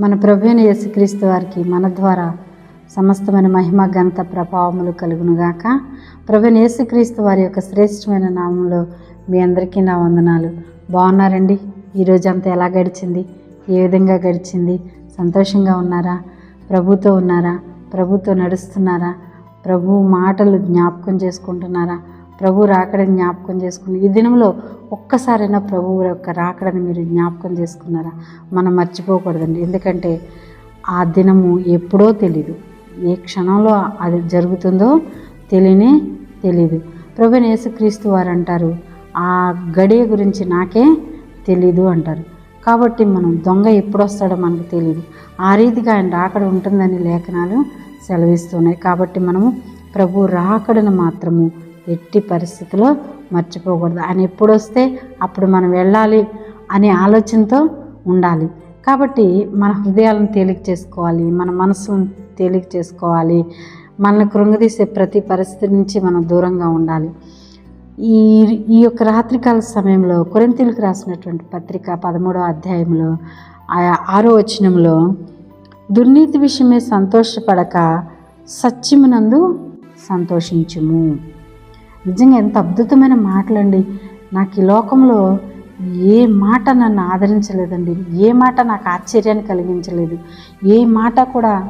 మన ప్రభువైన యేసుక్రీస్తు వారికి మన ద్వారా సమస్తమైన మహిమ ఘనత ప్రభావములు కలుగునుగాక. ప్రభువైన యేసుక్రీస్తు వారి యొక్క శ్రేష్టమైన నామంలో మీ అందరికీ నా వందనాలు. బాగున్నారండి? ఈరోజు అంతా ఎలా గడిచింది? ఏ విధంగా గడిచింది? సంతోషంగా ఉన్నారా? ప్రభుతో ఉన్నారా? ప్రభుతో నడుస్తున్నారా? ప్రభు మాటలు జ్ఞాపకం చేసుకుంటున్నారా? ప్రభు రాకడని జ్ఞాపకం చేసుకుని ఈ దినంలో ఒక్కసారైనా ప్రభువు యొక్క రాకడని మీరు జ్ఞాపకం చేసుకున్నారా? మనం మర్చిపోకూడదండి. ఎందుకంటే ఆ దినము ఎప్పుడో తెలీదు. ఏ క్షణంలో అది జరుగుతుందో తెలియనే తెలీదు. ప్రభు యేసుక్రీస్తు వారు అంటారు ఆ గడియ గురించి నాకే తెలీదు అంటారు. కాబట్టి మనం దొంగ ఎప్పుడొస్తాడో మనకు తెలియదు ఆ రీతిగా ఆయన రాకడ ఉంటుందని లేఖనాలు సెలవిస్తున్నాయి. కాబట్టి మనము ప్రభు రాకడను మాత్రము ఎట్టి పరిస్థితిలో మర్చిపోకూడదు. ఆయన ఎప్పుడు వస్తే అప్పుడు మనం వెళ్ళాలి అనే ఆలోచనతో ఉండాలి. కాబట్టి మన హృదయాలను తేలిక చేసుకోవాలి మన మనసును తేలిక చేసుకోవాలి మనల్ని కృంగదీసే ప్రతి పరిస్థితి నుంచి మనం దూరంగా ఉండాలి. ఈ ఈ యొక్క రాత్రికాల సమయంలో కొరింతీలకు రాసినటువంటి పత్రిక పదమూడో అధ్యాయంలో ఆయా ఆరో వచనంలో దుర్నీతి విషయమే సంతోషపడక సత్యమునందు సంతోషించుము. నిజంగా ఎంత అద్భుతమైన మాటలండి. నాకు ఈ లోకంలో ఏ మాట నన్ను ఆదరించలేదండి. ఏ మాట నాకు ఆశ్చర్యాన్ని కలిగించలేదు. ఏ మాట కూడా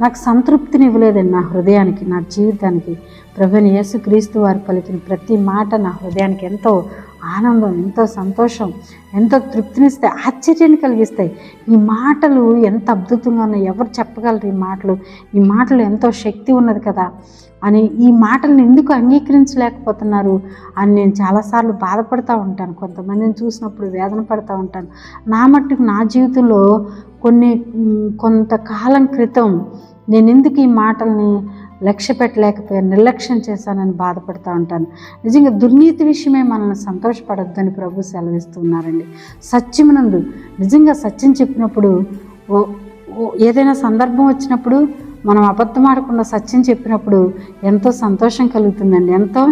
నాకు సంతృప్తిని ఇవ్వలేదండి నా హృదయానికి నా జీవితానికి. ప్రభుని యేసుక్రీస్తు వారు పలికిన ప్రతి మాట నా హృదయానికి ఎంతో ఆనందం ఎంతో సంతోషం ఎంతో తృప్తినిస్తే ఆశ్చర్యాన్ని కలిగిస్తాయి. ఈ మాటలు ఎంత అద్భుతంగా ఉన్నాయి. ఎవరు చెప్పగలరు ఈ మాటలు? ఈ మాటలు ఎంతో శక్తి ఉన్నది కదా. అని ఈ మాటలను ఎందుకు అంగీకరించలేకపోతున్నారు అని నేను చాలాసార్లు బాధపడుతూ ఉంటాను. కొంతమందిని చూసినప్పుడు వేదన పడుతూ ఉంటాను. నా మట్టుకు నా జీవితంలో కొన్ని కొంతకాలం క్రితం నేను ఎందుకు ఈ మాటల్ని లక్ష్య పెట్టలేకపోయాను నిర్లక్ష్యం చేశానని బాధపడుతూ ఉంటాను. నిజంగా దుర్నీతి విషయమే మనల్ని సంతోషపడొద్దని ప్రభు సెలవిస్తున్నారండి సత్యమునందు నిజంగా సత్యం చెప్పినప్పుడు ఓ ఏదైనా సందర్భం వచ్చినప్పుడు మనం అబద్ధం ఆడకుండా సత్యం చెప్పినప్పుడు ఎంతో సంతోషం కలుగుతుందండి. ఎంతో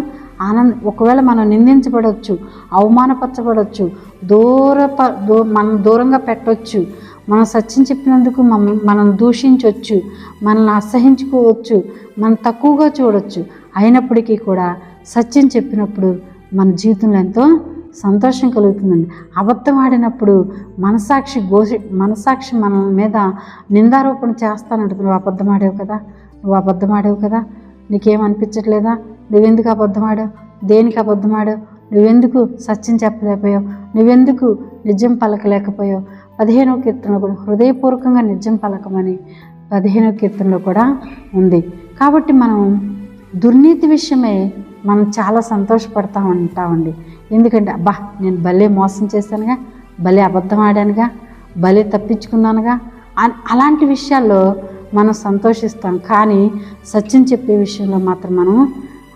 ఆనంద ఒకవేళ మనం నిందించబడవచ్చు అవమానపరచబడవచ్చు దూర దూ మనం దూరంగా పెట్టవచ్చు మనం సత్యం చెప్పినందుకు మనం మనం దూషించవచ్చు మనల్ని అసహించుకోవచ్చు మనం తక్కువగా చూడవచ్చు అయినప్పటికీ కూడా సత్యం చెప్పినప్పుడు మన జీవితంలో ఎంతో సంతోషం కలుగుతుందండి. అబద్ధం ఆడినప్పుడు మనసాక్షి గోసి మనసాక్షి మన మీద నిందారోపణ చేస్తానంటుంది నువ్వు అబద్ధం ఆడావు కదా? నువ్వు అబద్ధం ఆడావు కదా? నీకేం అనిపించట్లేదా నువ్వెందుకు అబద్ధం ఆడావు దేనికి అబద్ధం ఆడావు నువ్వెందుకు సత్యం చెప్పలేకపోయావు? నువ్వెందుకు నిజం పలకలేకపోయావు? పదిహేనో కీర్తనలు కూడా హృదయపూర్వకంగా నిజం పలకమని పదిహేనో కీర్తనలో కూడా ఉంది. కాబట్టి మనం దుర్నీతి విషయమే మనం చాలా సంతోషపడతా ఉంటామండి ఎందుకంటే అబ్బా నేను భలే మోసం చేశానుగా భలే అబద్ధం ఆడానుగా భలే తప్పించుకున్నానుగా అన్- అలాంటి విషయాల్లో మనం సంతోషిస్తాం. కానీ సత్యం చెప్పే విషయంలో మాత్రం మనం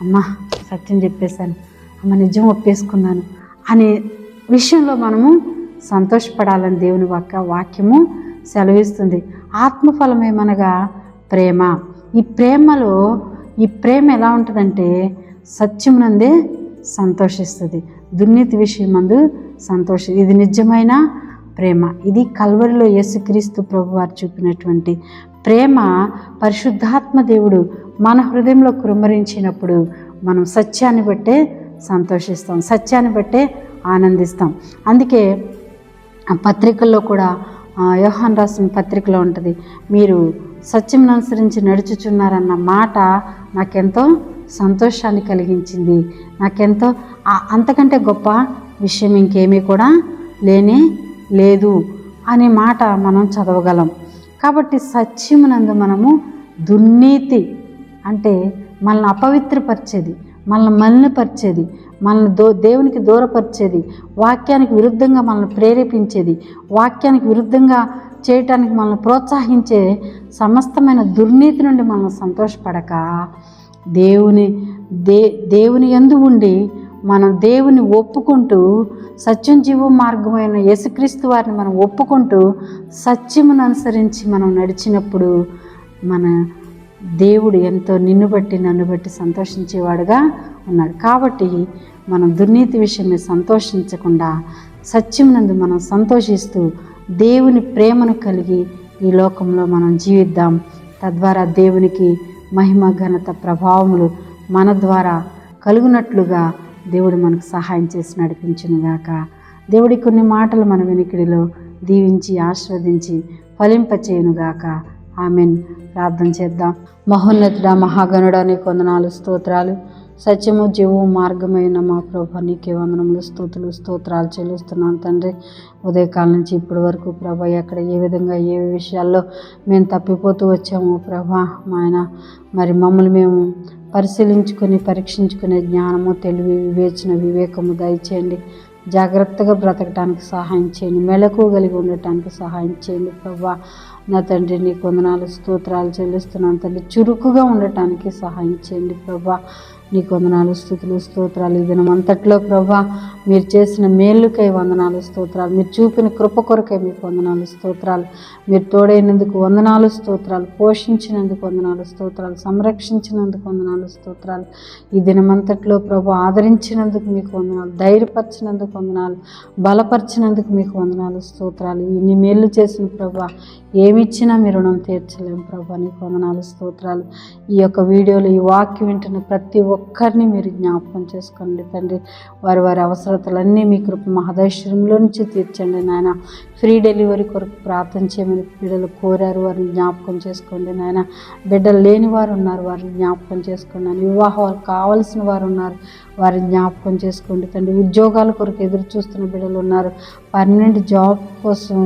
అమ్మా సత్యం చెప్పేశాను అమ్మ నిజం ఒప్పేసుకున్నాను అనే విషయంలో మనము సంతోషపడాలని దేవుని వాక్య వాక్యము సెలవిస్తుంది. ఆత్మఫలమేమనగా ప్రేమ. ఈ ప్రేమలో ఈ ప్రేమ ఎలా ఉంటుందంటే సత్యమునందే సంతోషిస్తుంది. దుర్నీతి విషయమందు సంతోష ఇది నిజమైన ప్రేమ. ఇది కల్వరిలో యేసుక్రీస్తు ప్రభు వారు చూపినటువంటి ప్రేమ. పరిశుద్ధాత్మ దేవుడు మన హృదయంలో కురుమరించినప్పుడు మనం సత్యాన్ని బట్టే సంతోషిస్తాం సత్యాన్ని బట్టే ఆనందిస్తాం. అందుకే పత్రికల్లో కూడా యోహాన్ రాసిన పత్రికలో ఉంటుంది మీరు సత్యం అనుసరించి నడుచుచున్నారన్న మాట నాకెంతో సంతోషాన్ని కలిగించింది. నాకెంతో అంతకంటే గొప్ప విషయం ఇంకేమీ కూడా లేనే లేదు అనే మాట మనం చదవగలం. కాబట్టి సత్యమునందు మనము దుర్నీతి అంటే మనల్ని అపవిత్రపరిచేది మనల్ని మలినపరిచేది మనల్ని దో దేవునికి దూరపరిచేది వాక్యానికి విరుద్ధంగా మనల్ని ప్రేరేపించేది వాక్యానికి విరుద్ధంగా చేయటానికి మనల్ని ప్రోత్సహించే సమస్తమైన దుర్నీతి నుండి మనం సంతోషపడక. దేవుని దే దేవుని ఎందు ఉండి మనం దేవుని ఒప్పుకుంటూ సత్యం జీవ మార్గమైన యేసుక్రీస్తు వారిని మనం ఒప్పుకుంటూ సత్యమును అనుసరించి మనం నడిచినప్పుడు మన దేవుడు ఎంతో నిన్ను బట్టి నన్ను బట్టి సంతోషించేవాడుగా ఉన్నాడు. కాబట్టి మనం దుర్నీతి విషయమే సంతోషించకుండా సత్యమునందు మనం సంతోషిస్తూ దేవుని ప్రేమను కలిగి ఈ లోకంలో మనం జీవిద్దాం. తద్వారా దేవునికి మహిమ ఘనత ప్రభావములు మన ద్వారా కలుగునట్లుగా దేవుడు మనకు సహాయం చేసి నడిపించునుగాక. దేవుడి కొన్ని మాటలు మన వెనుకడిలో దీవించి ఆస్వాదించి ఫలింపచేయునుగాక. ఆమెన్. ప్రార్థన చేద్దాం. మహోన్నతుడ మహాగణుడ నీ కొందనాలు స్తోత్రాలు. సత్యము జీవు మార్గమైన మా ప్రభు నీకే వందనములు స్తోతులు స్తోత్రాలు చెల్లిస్తున్నాను తండ్రి. ఉదయకాలం నుంచి ఇప్పటి వరకు ప్రభ ఎక్కడ ఏ విధంగా ఏ విషయాల్లో మేము తప్పిపోతూ వచ్చాము ప్రభా ఆయన మరి మమ్మల్ని మేము పరిశీలించుకొని పరీక్షించుకునే జ్ఞానము తెలివి వివేచన వివేకము దయచేయండి. జాగ్రత్తగా బ్రతకడానికి సహాయం చేయండి. మెలకు కలిగి ఉండటానికి సహాయం చేయండి. ప్రభా నా తండ్రి నీ కొందనాలు స్తోత్రాలు చెల్లిస్తున్నాను. తండ్రి చురుకుగా ఉండటానికి సహాయం చేయండి. ప్రభా నీకు కొందనాలు స్థుతులు స్తోత్రాలు ఈ దినం అంతట్లో ప్రభా మీరు చేసిన మేలుకై వందనాలు స్తోత్రాలు. మీరు చూపిన కృప కొరకై మీకు వందనాలు స్తోత్రాలు. మీరు తోడైనందుకు వందనాలు స్తోత్రాలు. పోషించినందుకు వందనాలు స్తోత్రాలు. సంరక్షించినందుకు వందనాలు స్తోత్రాలు. ఈ దినమంతట్లో ప్రభు ఆదరించినందుకు మీకు వందనాలు ధైర్యపరిచినందుకు వందనాలు బలపరిచినందుకు మీకు వందనాలు స్తోత్రాలు. ఇన్ని మేలు చేసిన ప్రభా ఏమిచ్చినా మీ రుణం తీర్చలేము ప్రభా నీకు వందనాలు స్తోత్రాలు. ఈ యొక్క వీడియోలో ఈ వాక్యం వింటున్న ప్రతి ఒక్కరిని మీరు జ్ఞాపకం చేసుకోండి తండ్రి. వారి వారి అవసరతలన్నీ మీ కృప మహదైశ్వర్యంలో నుంచి తీర్చండి నాయన. ఫ్రీ డెలివరీ కొరకు ప్రార్థన చేయమని బిడ్డలు కోరారు. వారిని జ్ఞాపకం చేసుకోండి నాయన. బిడ్డలు లేని వారు ఉన్నారు. వారిని జ్ఞాపకం చేసుకోండి నాయన. వివాహాలు కావలసిన వారు ఉన్నారు. వారిని జ్ఞాపకం చేసుకోండి తండ్రి. ఉద్యోగాల కొరకు ఎదురు చూస్తున్న బిడ్డలు ఉన్నారు. పర్మనెంట్ జాబ్ కోసం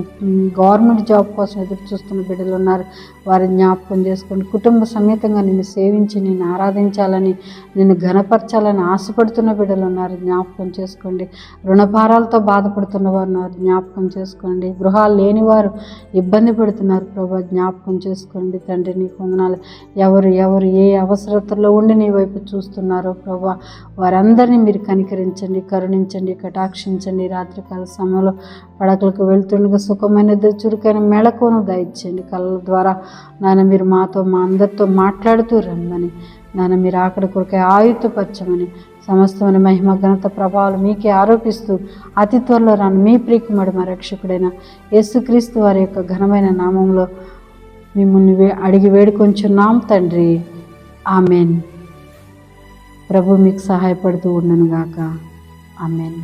గవర్నమెంట్ జాబ్ కోసం ఎదురు చూస్తున్న బిడ్డలు ఉన్నారు. వారిని జ్ఞాపకం చేసుకోండి. కుటుంబ సమేతంగా నిన్ను సేవించి నిన్ను ఆరాధించాలని నిన్ను ఘనపరచాలని ఆశపడుతున్న బిడ్డలు ఉన్నారు జ్ఞాపకం చేసుకోండి. రుణభారాలతో బాధపడుతున్న వారు ఉన్నారు. జ్ఞాపకం చేసుకోండి. గృహాలు లేని వారు ఇబ్బంది పడుతున్నారు ప్రభా. జ్ఞాపకం చేసుకోండి తండ్రి నీ వందనాలు. ఎవరు ఎవరు ఏ అవసరతలో ఉండి నీ వైపు చూస్తున్నారో ప్రభా. వారందరినీ మీరు కనికరించండి కరుణించండి కటాక్షించండి. రాత్రికాల సమయంలో పడకలకు వెళ్తుండగా సుఖమైన చురుకైన మెళకును దయచేయండి. కళ్ళ ద్వారా నాన్న మీరు మాతో మా అందరితో మాట్లాడుతూ రమ్మని. నాన్న మీరు ఆకలి కొరకే ఆయుత్తపరచమని సమస్తమైన మహిమ ఘనత ప్రభావాలు మీకే ఆరోపిస్తూ అతి త్వరలో రాను మీ ప్రియకుమారి మా రక్షకుడైన యేసుక్రీస్తు వారి యొక్క ఘనమైన నామంలో మిమ్మల్ని వే అడిగి వేడుకొంచున్నాం తండ్రి. ఆమెన్. ప్రభు మీకు సహాయపడుతూ ఉండను గాక ఆమెన్.